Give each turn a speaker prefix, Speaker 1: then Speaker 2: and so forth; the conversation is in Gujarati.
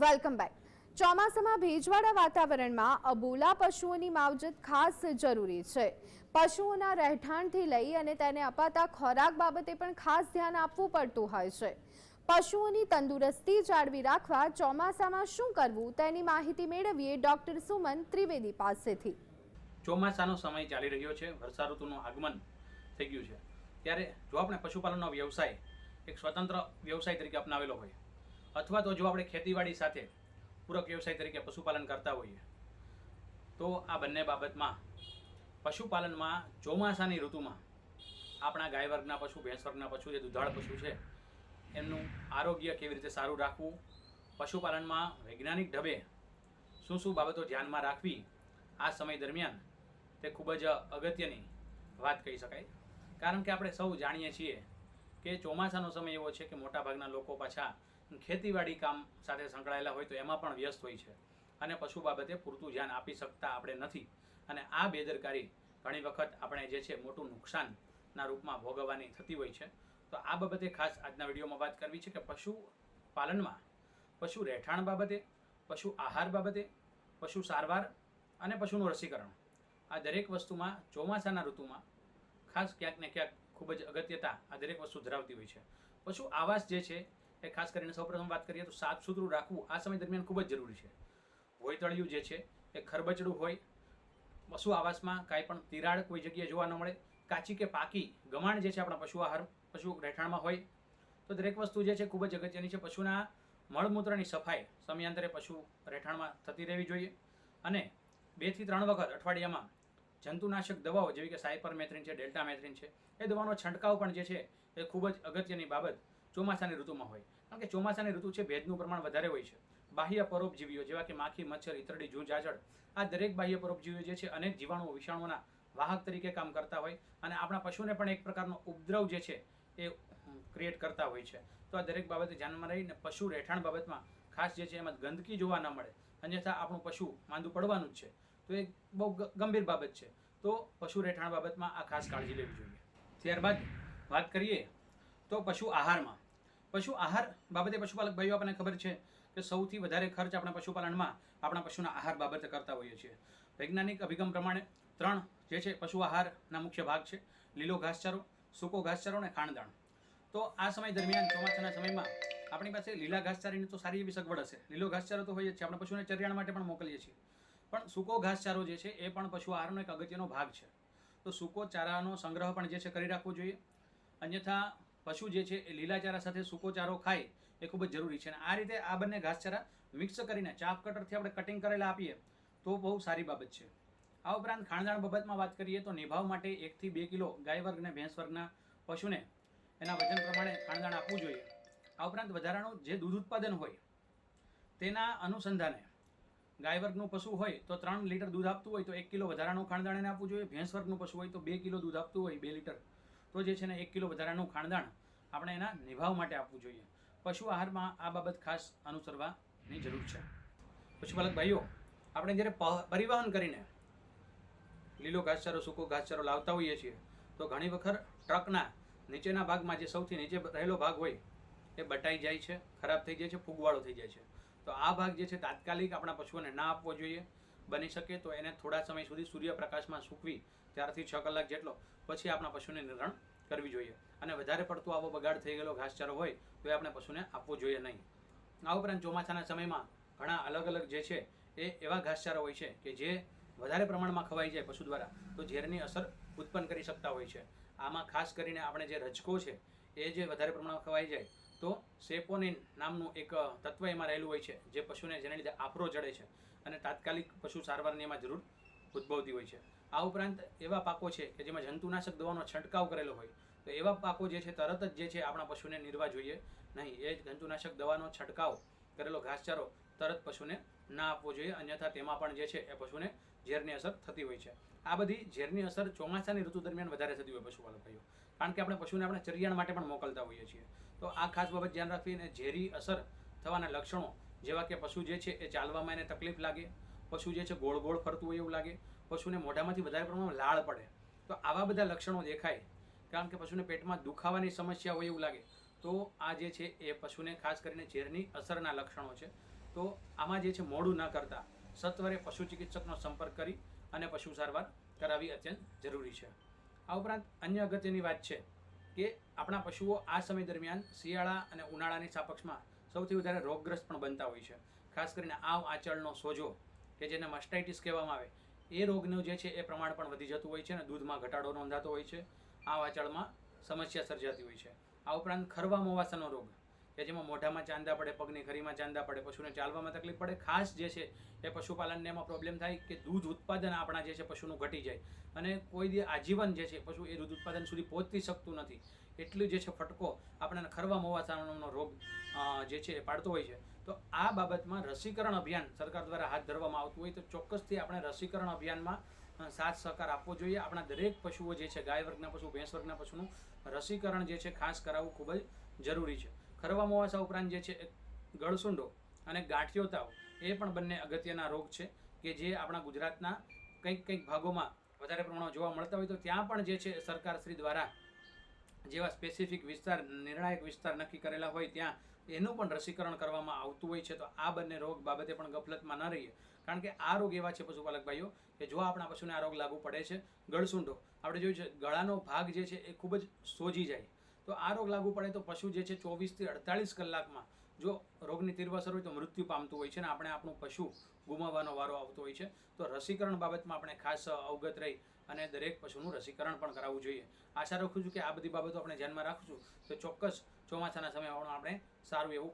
Speaker 1: Welcome back. ચોમાસામાં ભેજવાળા વાતાવરણમાં અબોલા પશુઓની માવજત ખાસ જરૂરી છે. પશુઓના રહેઠાણથી લઈ અને તેને અપાતા ખોરાક બાબતે પણ ખાસ ધ્યાન આપવું પડતું હોય છે. પશુઓની તંદુરસ્તી જાળવી રાખવા ચોમાસામાં શું કરવું તેની માહિતી મેળવીએ ડોક્ટર સુમન ત્રિવેદી પાસેથી.
Speaker 2: ચોમાસાનો સમય ચાલી રહ્યો છે. વર્ષા ઋતુનું આગમન થઈ ગયું છે. ત્યારે જો આપણે પશુપાલનનો વ્યવસાય એક સ્વતંત્ર વ્યવસાય તરીકે અપનાવેલો હોય અથવા તો જો આપણે ખેતીવાડી સાથે પૂરક વ્યવસાય તરીકે પશુપાલન કરતા હોઈએ, તો આ બંને બાબતમાં પશુપાલનમાં ચોમાસાની ઋતુમાં આપણા ગાય વર્ગના પશુ ભેંસ વર્ગના પશુ, જે દુધાળ પશુ છે, એમનું આરોગ્ય કેવી રીતે સારું રાખવું, પશુપાલનમાં વૈજ્ઞાનિક ઢબે શું શું બાબતો ધ્યાનમાં રાખવી, આ સમય દરમિયાન તે ખૂબ જ અગત્યની વાત કહી શકાય. કારણ કે આપણે સૌ જાણીએ છીએ કે ચોમાસાનો સમય એવો છે કે મોટાભાગના લોકો પાછા ખેતીવાડી કામ સાથે સંકળાયેલા હોય તો એમાં પણ વ્યસ્ત હોય છે. અને પશુ બાબતે પૂરતું ધ્યાન આપી શકતા આપણે નથી. અને આ બેદરકારી ઘણી વખત આપણે જે છે મોટું નુકસાનના રૂપમાં ભોગવવાની થતી હોય છે. તો આ બાબતે ખાસ આજના વિડીયોમાં વાત કરવી છે કે પશુ પાલનમાં, પશુ રહેઠાણ બાબતે, પશુ આહાર બાબતે, પશુ સારવાર અને પશુનું રસીકરણ. આ દરેક વસ્તુમાં ચોમાસાના ઋતુમાં ખાસ ક્યાંક ને ક્યાંક ખૂબ જ અગત્યતા આ દરેક વસ્તુ ધરાવતી હોય છે. પશુ આવાસ જે છે એ ખાસ કરીને સૌપ્રથમ વાત કરીએ તો સાફ સુથરું રાખવું આ સમય દરમિયાન ખૂબ જ જરૂરી છે. ભોયતળિયું જે છે, એ ખરબચડું હોય, પશુ આવાસમાં કાંઈ પણ તિરાડ કોઈ જગ્યાએ જોવા ન મળે, કાચી કે પાકી ગમાણ જે છે આપણા પશુ આહાર, પશુ રહેઠાણમાં હોય, તો દરેક વસ્તુ જે છે ખૂબ જ અગત્યની છે. પશુના મળમૂત્રની સફાઈ સમયાંતરે પશુ રહેઠાણમાં થતી રહેવી જોઈએ અને બેથી ત્રણ વખત અઠવાડિયામાં જંતુનાશક દવાઓ, જેવી કે સાયપર મેથ્રિન છે, ડેલ્ટા મેથ્રિન છે, એ દવાનો છંટકાવ પણ જે છે, એ ખૂબ જ અગત્યની બાબત ચોમાસાની ઋતુમાં હોય. કારણ કે ચોમાસાની ઋતુ છે, ભેજનું પ્રમાણ વધારે હોય છે. બાહ્ય પરોપજીવીઓ જેવા કે માખી, મચ્છર, ઈતરડી જૂ જાજડ આ દરેક બાહ્ય પરોપજીવીઓ જે છે, અનેક જીવાણુઓ વિષાણુઓના વાહક તરીકે કામ કરતા હોય અને આપણા પશુને પણ એક પ્રકારનો ઉપદ્રવ જે છે, એ ક્રિએટ કરતા હોય છે. તો આ દરેક બાબતે ધ્યાનમાં રહીને પશુ રહેઠાણ બાબતમાં ખાસ જે છે, એમાં ગંદકી જોવા ન મળે. અન્યથા આપણું પશુ માંદું પડવાનું જ છે. તો એ બહુ ગંભીર બાબત છે. તો પશુ રહેઠાણ બાબતમાં આ ખાસ કાળજી લેવી જોઈએ. ત્યારબાદ વાત કરીએ તો પશુ આહારમાં. પશુ આહાર બાબતે પશુપાલક ભાઈઓ આપણને ખબર છે કે સૌથી વધારે ખર્ચ આપણા પશુપાલનમાં આપણા પશુના આહાર બાબતે કરતા હોઈએ છીએ. વૈજ્ઞાનિક અભિગમ પ્રમાણે ત્રણ જે છે પશુ આહારના મુખ્ય ભાગ છે. લીલો ઘાસચારો, સૂકો ઘાસચારો અને ખાણદાણ. તો આ સમય દરમિયાન ચોમાસાના સમયમાં આપણી પાસે લીલા ઘાસચારાની તો સારી એવી સગવડ હશે. લીલો ઘાસચારો તો હોય જ છે, આપણે પશુને ચરિયાણ માટે પણ મોકલીએ છીએ. પણ સૂકો ઘાસચારો જે છે એ પણ પશુ આહારનો એક અગત્યનો ભાગ છે. તો સૂકો ચારાનો સંગ્રહ પણ જે છે કરી રાખવો જોઈએ. અન્યથા પશુ જે છે એ લીલાચારા સાથે સૂકો ચારો ખાય એ ખૂબ જ જરૂરી છે. અને આ રીતે આ બંને ઘાસચારા મિક્સ કરીને ચાપ કટરથી આપણે કટિંગ કરેલા આપીએ તો બહુ સારી બાબત છે. આ ઉપરાંત ખાણદાણ બાબતમાં વાત કરીએ તો નિભાવ માટે એકથી બે કિલો ગાય વર્ગ અને ભેંસ વર્ગના પશુને એના વજન પ્રમાણે ખાણદાણ આપવું જોઈએ. આ ઉપરાંત વધારાનું જે દૂધ ઉત્પાદન હોય તેના અનુસંધાને ગાય વર્ગનું પશુ હોય તો ત્રણ લીટર દૂધ આપતું હોય તો એક કિલો વધારાનું ખાણદાણ એને આપવું જોઈએ. ભેંસ વર્ગનું પશુ હોય તો બે કિલો દૂધ આપતું હોય, બે લીટર તો જે છે ને એક કિલો વધારાનું ખાણદાણ આપણે એના નિભાવ માટે આપવું જોઈએ. પશુ આહારમાં આ બાબત ખાસ અનુસરવાની જરૂર છે. પશુપાલક ભાઈઓ, આપણે જ્યારે પરિવહન કરીને લીલો ઘાસચારો, સૂકો ઘાસચારો લાવતા હોઈએ છીએ, તો ઘણી વખત ટ્રકના નીચેના ભાગમાં જે સૌથી નીચે રહેલો ભાગ હોય, એ બટાઈ જાય છે, ખરાબ થઈ જાય છે, ફૂગવાળો થઈ જાય છે. તો આ ભાગ જે છે તાત્કાલિક આપણા પશુઓને ના આપવો જોઈએ. બની શકે તો એને થોડા સમય સુધી સૂર્યપ્રકાશમાં સૂકવી ચારથી છ કલાક જેટલો પછી આપણા પશુને નિરણ કરવી જોઈએ. અને વધારે પડતો આવો બગાડ થઈ ગયેલો ઘાસચારો હોય તો એ આપણે પશુને આપવો જોઈએ નહીં. આ ઉપરાંત ચોમાસાના સમયમાં ઘણા અલગ અલગ જે છે એ એવા ઘાસચારા હોય છે કે જે વધારે પ્રમાણમાં ખવાઈ જાય પશુ દ્વારા તો ઝેરની અસર ઉત્પન્ન કરી શકતા હોય છે. આમાં ખાસ કરીને આપણે જે રજકો છે એ જે વધારે પ્રમાણમાં ખવાઈ જાય તો સેપોનિન નામનું એક તત્વ એમાં રહેલું હોય છે, જે પશુને જેને લીધે આફરો ચડે છે અને તાત્કાલિક પશુ સારવારની એમાં જરૂર ઉદ્ભવતી હોય છે. આ ઉપરાંત એવા પાકો છે કે જેમાં જંતુનાશક દવાનો છંટકાવ કરેલો હોય, તો એવા પાકો જે છે તરત જ જે છે આપણા પશુને નિર્વા જોઈએ. નહીં, એ જંતુનાશક દવાનો છંટકાવ કરેલો ઘાસચારો તરત પશુને ના આપવો જોઈએ, અન્યથા તેમાં પણ જે છે એ પશુને ઝેરની અસર થતી હોય છે. આ બધી ઝેરની અસર ચોમાસાની ઋતુ દરમિયાન વધારે થતી હોય પશુપાલક કારણ કે આપણે પશુને આપણે ચરિયાણ માટે પણ મોકલતા હોઈએ છીએ. તો આ ખાસ બાબત ધ્યાન રાખવીને ઝેરી અસર થવાના લક્ષણો, જેવા કે પશુ જે છે એ ચાલવામાં એને તકલીફ લાગે, પશુ જે છે ગોળ ગોળ ફરતું હોય એવું લાગે, પશુને મોઢામાંથી વધારે પ્રમાણમાં લાળ પડે. તો આવા બધા લક્ષણો દેખાય, કારણ કે પશુને પેટમાં દુખાવાની સમસ્યા હોય એવું લાગે, તો આ જે છે એ પશુને ખાસ કરીને ઝેરની અસરના લક્ષણો છે. તો આમાં જે છે મોડું ન કરતા, સત્વરે પશુ ચિકિત્સકનો સંપર્ક કરી અને પશુ સારવાર કરાવવી અત્યંત જરૂરી છે. આ ઉપરાંત અન્ય અગત્યની વાત છે કે આપણા પશુઓ આ સમય દરમિયાન શિયાળા અને ઉનાળાની સાપક્ષમાં સૌથી વધારે રોગગ્રસ્ત પણ બનતા હોય છે. ખાસ કરીને આવ આંચળનો સોજો, કે જેને મસ્ટાઇટિસ કહેવામાં આવે, એ રોગનું જે છે એ પ્રમાણ પણ વધી જતું હોય છે અને દૂધમાં ઘટાડો નોંધાતો હોય છે. આ વાચળમાં સમસ્યા સર્જાતી હોય છે. આ ઉપરાંત ખરવા મોવાસાનો રોગ કે જેમાં મોઢામાં ચાંદા પડે, પગની ખરીમાં ચાંદા પડે, પશુને ચાલવામાં તકલીફ પડે. ખાસ જે છે એ પશુપાલનને એમાં પ્રોબ્લેમ થાય કે દૂધ ઉત્પાદન આપણા જે છે પશુનું ઘટી જાય. અને કોઈ આજીવન જે છે પશુ એ દૂધ ઉત્પાદન સુધી પહોંચી શકતું નથી. એટલું જે છે ફટકો આપણને ખરવા મોવાસાનો રોગ જે છે એ પાડતો હોય છે. તો આ બાબતમાં રસીકરણ અભિયાન સરકાર દ્વારા હાથ ધરવામાં આવતું હોય તો ચોક્કસથી આપણે રસીકરણ અભિયાનમાં સાથ સહકાર આપવો જોઈએ. આપણા દરેક પશુઓ જે છે ગાય વર્ગના પશુ, ભેંસ વર્ગના પશુનું રસીકરણ જે છે ખાસ કરાવવું ખૂબ જ જરૂરી છે. ખરવા મોવાસા ઉપરાંત જે છે, ગળસુંડો અને ગાંઠિયો તાવ એ પણ બંને અગત્યના રોગ છે કે જે આપણા ગુજરાતના કંઈક કંઈક ભાગોમાં વધારે પ્રમાણમાં જોવા મળતા હોય તો ત્યાં પણ જે છે, સરકારશ્રી દ્વારા જેવા સ્પેસિફિક વિસ્તાર, નિર્ણાયક વિસ્તાર નક્કી કરેલા હોય ત્યાં એનું પણ રસીકરણ કરવામાં આવતું હોય છે. તો આ બંને રોગ બાબતે પણ ગફલતમાં ન રહીએ. કારણ કે આ રોગ એવા છે, પશુપાલક ભાઈઓ, કે જો આપણા પશુને આ રોગ લાગુ પડે છે, ગળસુંડો, આપણે જોયું છે, ગળાનો ભાગ જે છે, એ ખૂબ જ સોજી જાય. તો આ રોગ લાગુ પડે તો પશુ જે છે ચોવીસથી અડતાલીસ કલાકમાં જો રોગની તીવ્ર અસર હોય તો મૃત્યુ પામતું હોય છે અને આપણે આપણું પશુ ગુમાવવાનો વારો આવતો હોય છે. તો રસીકરણ બાબતમાં આપણે ખાસ અવગત રહી અને દરેક પશુનું રસીકરણ પણ કરાવવું જોઈએ. આશા રાખું છું કે આ બધી બાબતો આપણે ધ્યાનમાં રાખશું. તો ચોક્કસ ચોમાસાના સમયમાં આપણે સારું એવું